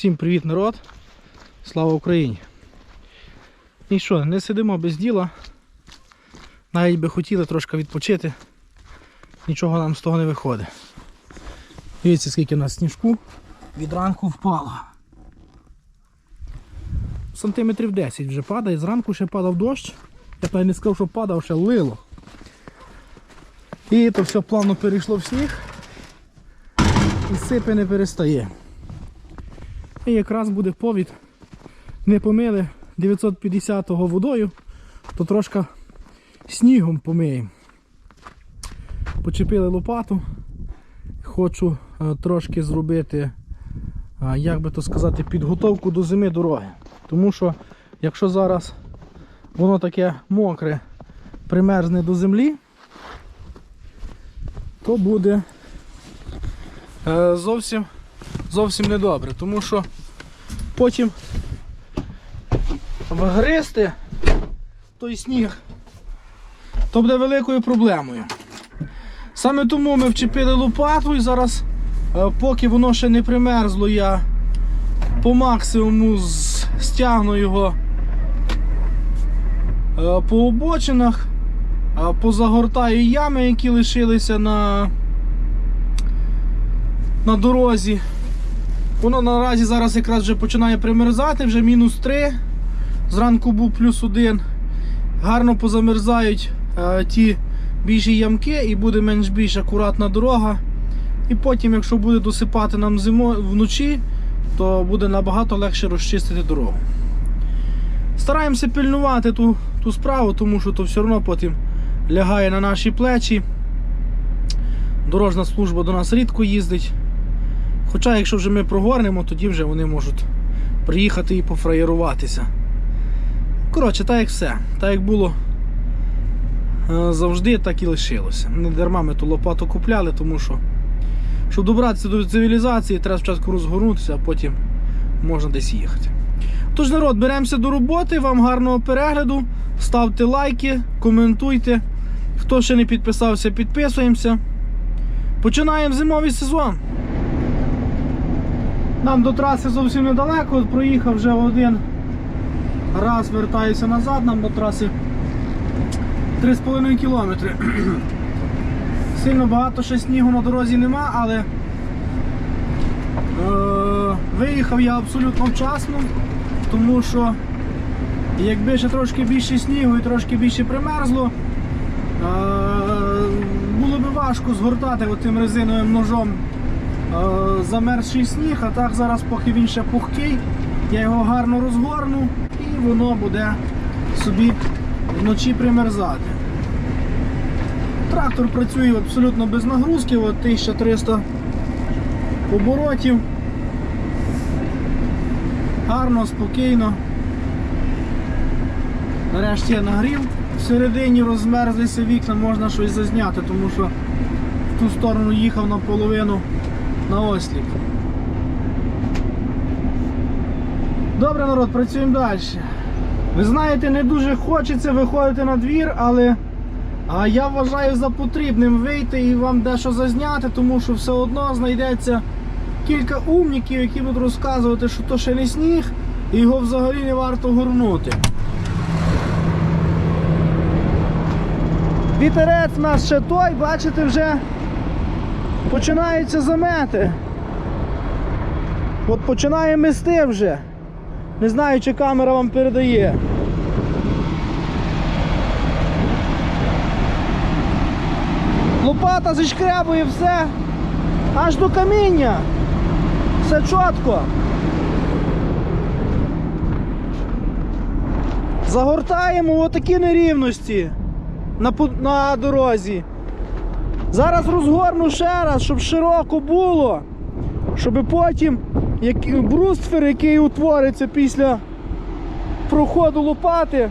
Всім привіт, народ! Слава Україні! І що, не сидимо без діла. Навіть би хотіли трошки відпочити. Нічого нам з того не виходить. Дивіться, скільки у нас сніжку від ранку впало. Сантиметрів 10 вже падає, зранку ще падав дощ. Я не сказав, що падав, ще лило. І то все плавно перейшло в сніг. І сипи не перестає. І якраз буде повід. Не помили 950-го водою, то трошки снігом помиємо. Почепили лопату. Хочу е, трошки зробити, е, як би то сказати, підготовку до зими дороги. Тому що якщо зараз воно таке мокре, примерзне до землі, то буде е, зовсім, зовсім недобре. Тому що потім вгризти той сніг, то буде великою проблемою. Саме тому ми вчепили лопату і зараз, е, поки воно ще не примерзло, я по максимуму стягну його е, по обочинах, е, позагортаю ями, які лишилися на, на дорозі. Воно наразі зараз якраз вже починає примерзати, вже мінус 3. Зранку був плюс 1. Гарно позамерзають е, ті більші ямки і буде менш більш акуратна дорога. І потім, якщо буде досипати нам зимо вночі, то буде набагато легше розчистити дорогу. Стараємося пильнувати ту, ту справу, тому що то все одно потім лягає на наші плечі. Дорожна служба до нас рідко їздить. Хоча, якщо вже ми прогорнемо, тоді вже вони можуть приїхати і пофраєруватися. Коротше, так як все. Так як було е, завжди, так і лишилося. Не дарма ми ту лопату купляли, тому що, щоб добратися до цивілізації, треба спочатку розгорнутися, а потім можна десь їхати. Тож, народ, беремося до роботи, вам гарного перегляду. Ставте лайки, коментуйте. Хто ще не підписався, підписуємося. Починаємо зимовий сезон. Нам до траси зовсім недалеко, проїхав вже один раз, вертаюся назад, нам до траси 3,5 кілометри. Сильно багато ще снігу на дорозі нема, але е, виїхав я абсолютно вчасно, тому що якби ще трошки більше снігу і трошки більше примерзло, е, було б важко згортати тим резиновим ножом замерзший сніг, а так зараз, поки він ще пухкий, я його гарно розгорну і воно буде собі вночі примерзати. Трактор працює абсолютно без нагрузки, от 1300 оборотів. Гарно, спокійно. Нарешті я нагрів. Всередині розмерзлися вікна, можна щось зазняти, тому що в ту сторону їхав наполовину на осліп. Добре, народ, працюємо далі. Ви знаєте, не дуже хочеться виходити на двір, але а я вважаю за потрібним вийти і вам дещо зазняти, тому що все одно знайдеться кілька умників, які будуть розказувати, що то ще не сніг, і його взагалі не варто горнути. Вітерець у нас ще той, бачите, вже починаються замети. От починає мести вже. Не знаю, чи камера вам передає. Лопата зішкрябує все. Аж до каміння. Все чітко. Загортаємо отакі нерівності на, на дорозі. Зараз розгорну ще раз, щоб широко було, щоб потім як, бруствер, який утвориться після проходу лопати,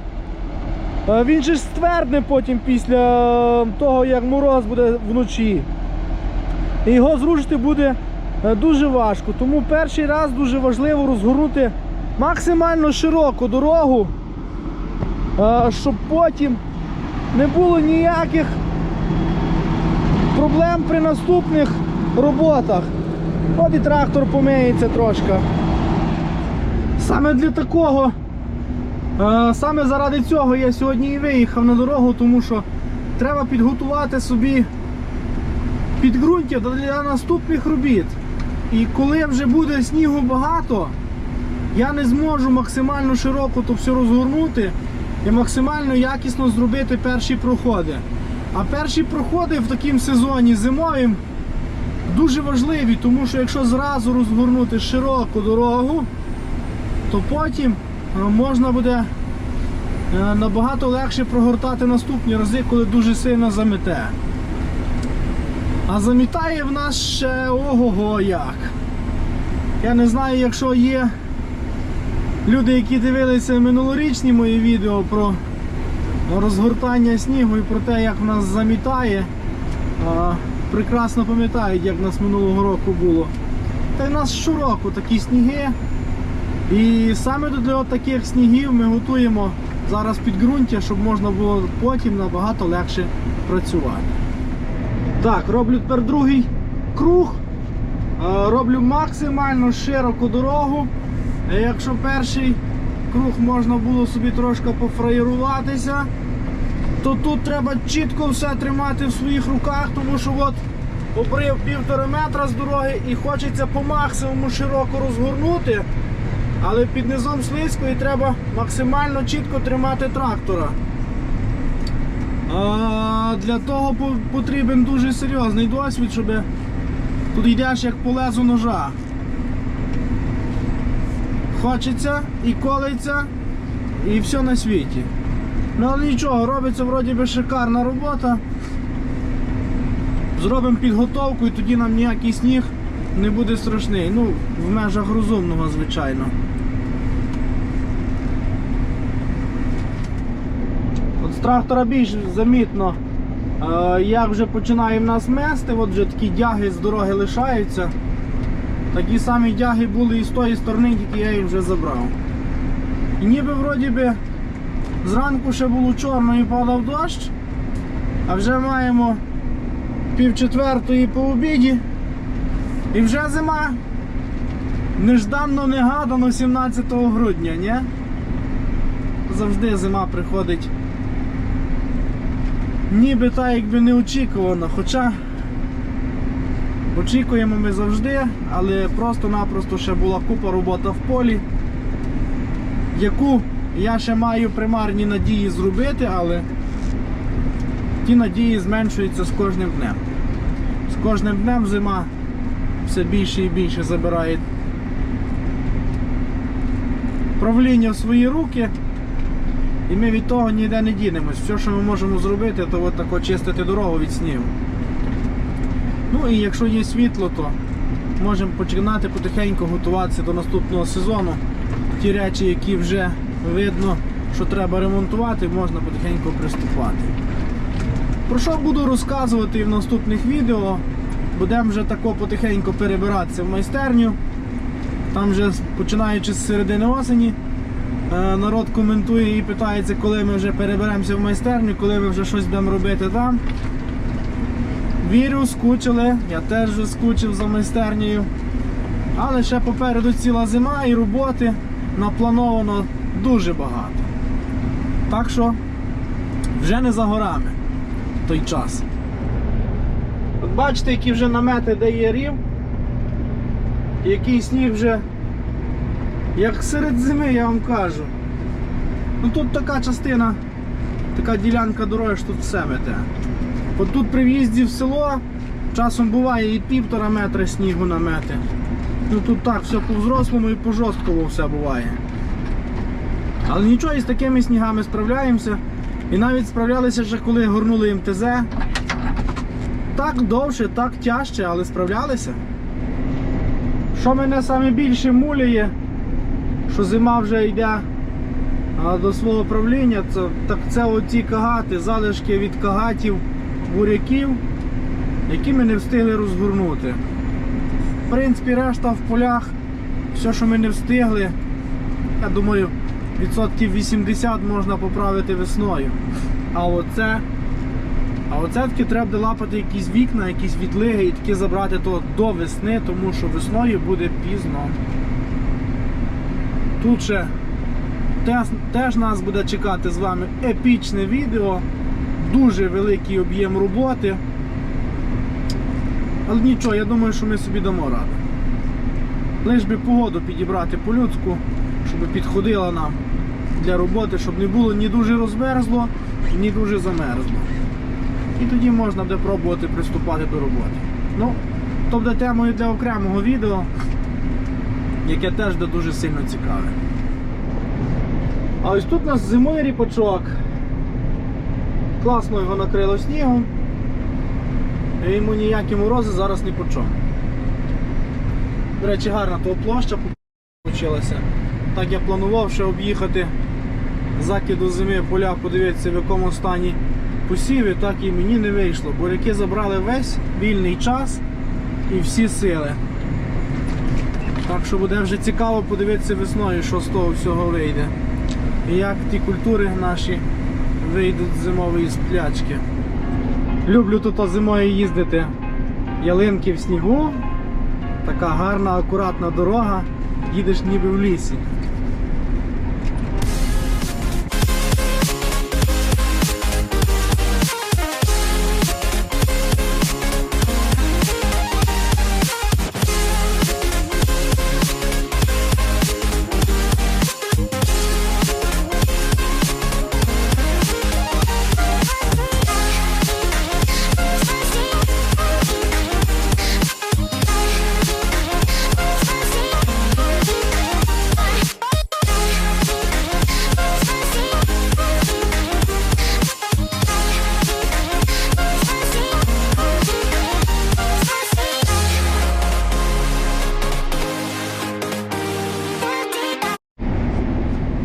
е, він же ж ствердне потім після е, того, як мороз буде вночі. І його зрушити буде е, дуже важко. Тому перший раз дуже важливо розгорнути максимально широку дорогу, щоб потім не було ніяких проблем при наступних роботах. От і трактор помиється трошки. Саме для такого, е, саме заради цього я сьогодні і виїхав на дорогу, тому що треба підготувати собі підґрунтя для наступних робіт. І коли вже буде снігу багато, я не зможу максимально широко то все розгорнути і максимально якісно зробити перші проходи. А перші проходи в такому сезоні зимовим дуже важливі, тому що якщо зразу розгорнути широку дорогу, то потім е, можна буде е, набагато легше прогортати наступні рази, коли дуже сильно замете. А замітає в нас ще ого-го як. Я не знаю, якщо є люди, які дивилися минулорічні мої відео про розгортання снігу і про те, як нас замітає, прекрасно пам'ятають, як нас минулого року було. Та й в нас щороку такі сніги. І саме для таких снігів ми готуємо зараз підґрунтя, щоб можна було потім набагато легше працювати. Так, роблю тепер другий круг. Роблю максимально широку дорогу. Якщо перший круг можна було собі трошки пофраєруватися, то тут треба чітко все тримати в своїх руках, тому що от обрив півтора метра з дороги і хочеться по максимуму широко розгорнути, але під низом слизько і треба максимально чітко тримати трактора. А, для того потрібен дуже серйозний досвід, щоб тут йдеш як по лезу ножа. Хочеться і колиться, і все на світі. Ну але нічого, робиться вроді би шикарна робота. Зробимо підготовку і тоді нам ніякий сніг не буде страшний. Ну, в межах розумного, звичайно. От з трактора більш замітно, е, як вже починає в нас мести, от вже такі дяги з дороги лишаються. Такі самі дяги були і з тої сторони, тільки я їх вже забрав. І ніби вроді би зранку ще було чорно і падав дощ, а вже маємо пів четвертої по обіді. І вже зима. Нежданно негадано 17 грудня, ні? Завжди зима приходить. Ніби так якби неочікувано, хоча очікуємо ми завжди, але просто-напросто ще була купа робота в полі, яку я ще маю примарні надії зробити, але ті надії зменшуються з кожним днем. З кожним днем зима все більше і більше забирає правління в свої руки. І ми від того ніде не дінемось. Все, що ми можемо зробити, то от тако чистити дорогу від снігу. Ну і якщо є світло, то можемо починати потихеньку готуватися до наступного сезону. Ті речі, які вже видно, що треба ремонтувати, можна потихеньку приступати. Про що буду розказувати і в наступних відео. Будемо вже тако потихеньку перебиратися в майстерню. Там вже починаючи з середини осені. Е, Народ коментує і питається, коли ми вже переберемося в майстерню, коли ми вже щось будемо робити там. Вірю, скучили, я теж вже скучив за майстернею. Але ще попереду ціла зима і роботи наплановано дуже багато. Так що вже не за горами той час. От бачите, які вже намети, де є рів, який сніг вже як серед зими, я вам кажу. Ну тут така частина, така ділянка дороги, що тут все мете. От тут при в'їзді в село часом буває і півтора метра снігу намети. Ну тут так, все по-взрослому і по-жорсткому все буває. Але нічого із такими снігами справляємося. І навіть справлялися ще коли горнули МТЗ. Так довше, так тяжче, але справлялися. Що мене саме більше муляє, що зима вже йде до свого правління, це, так це оці кагати, залишки від кагатів буряків, які ми не встигли розгорнути. В принципі, решта в полях, все, що ми не встигли, я думаю, відсотків 80 можна поправити весною. А оце, а оце таки треба лапати якісь вікна, якісь відлиги і таки забрати то до весни, тому що весною буде пізно. Тут ще теж, теж нас буде чекати з вами епічне відео, дуже великий об'єм роботи. Але нічого, я думаю, що ми собі дамо раду. Лиш би погоду підібрати по-людську, щоб підходила нам для роботи, щоб не було ні дуже розмерзло, ні дуже замерзло. І тоді можна буде пробувати приступати до роботи. Ну, то буде темою для окремого відео, яке теж буде дуже сильно цікаве. А ось тут у нас зимовий ріпачок. Класно його накрило снігом. І йому ніякі морози зараз не по чому. До речі, гарна того площа вийшла. Так я планував ще об'їхати закиду зими поля, подивитися в якому стані посіви, так і мені не вийшло. Буряки забрали весь вільний час і всі сили. Так що буде вже цікаво подивитися весною, що з того всього вийде. І як ті культури наші вийдуть з зимової сплячки. Люблю тут зимою їздити. Ялинки в снігу. Така гарна, акуратна дорога. Їдеш ніби в лісі.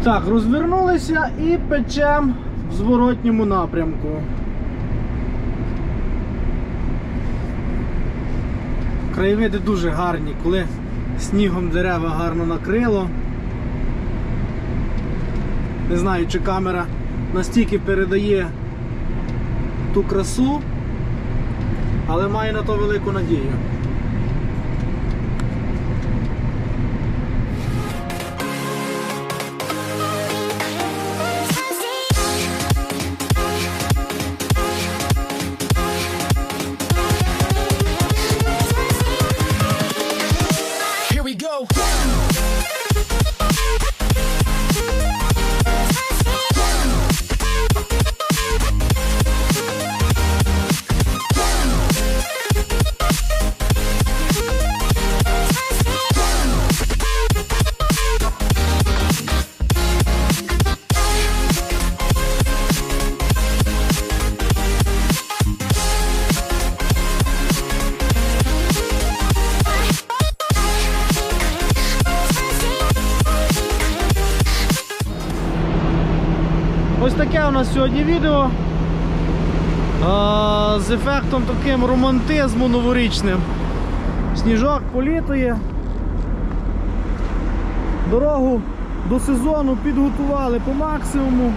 Так, розвернулися і печем в зворотньому напрямку. Краєвиди дуже гарні, коли снігом дерева гарно накрило. Не знаю, чи камера настільки передає ту красу, але маю на то велику надію. Нас сьогодні відео з ефектом таким романтизму новорічним. Сніжок політує. Дорогу до сезону підготували по максимуму.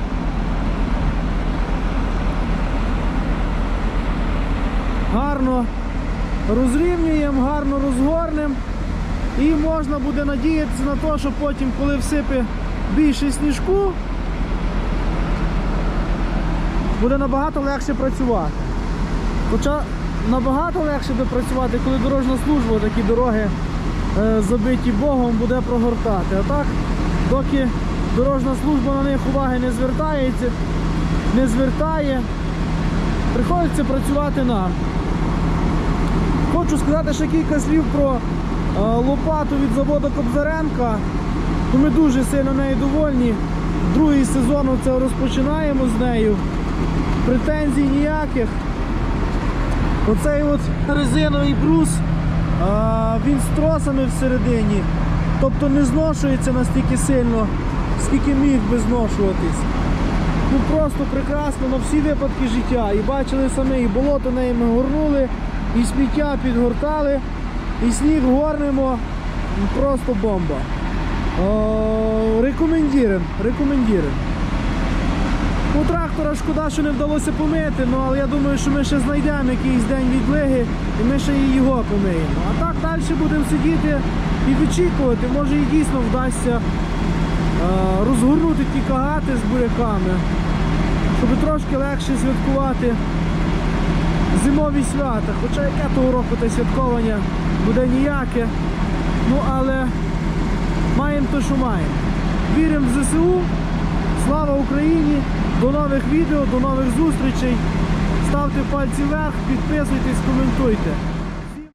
Гарно розрівнюємо, гарно розгорнемо. І можна буде надіятися на те, що потім, коли всипе більше сніжку, буде набагато легше працювати. Хоча набагато легше буде працювати, коли дорожна служба такі дороги е, забиті Богом буде прогортати. А так, доки дорожна служба на них уваги не звертається, не звертає, приходиться працювати нам. Хочу сказати ще кілька слів про е, лопату від заводу Кобзаренка. Ну, Ми дуже сильно нею довольні. Другий сезон це розпочинаємо з нею. Претензій ніяких. Оцей от резиновий брус, він з тросами всередині. Тобто не зношується настільки сильно, скільки міг би зношуватись. Ну просто прекрасно на всі випадки життя. І бачили самі, і болото неї ми горнули, і сміття підгортали, і сніг горнемо. Просто бомба. О, рекомендуємо, рекомендуємо. У трактора шкода, що не вдалося помити, ну, але я думаю, що ми ще знайдемо якийсь день відлиги і ми ще і його помиємо. А так далі будемо сидіти і вичікувати, може і дійсно вдасться е, розгорнути ті кагати з буряками, щоб трошки легше святкувати зимові свята. Хоча яке того року те святкування буде ніяке. Ну але маємо те, що маємо. Віримо в ЗСУ. Слава Україні! До нових відео, до нових зустрічей. Ставте пальці вверх, підписуйтесь, коментуйте.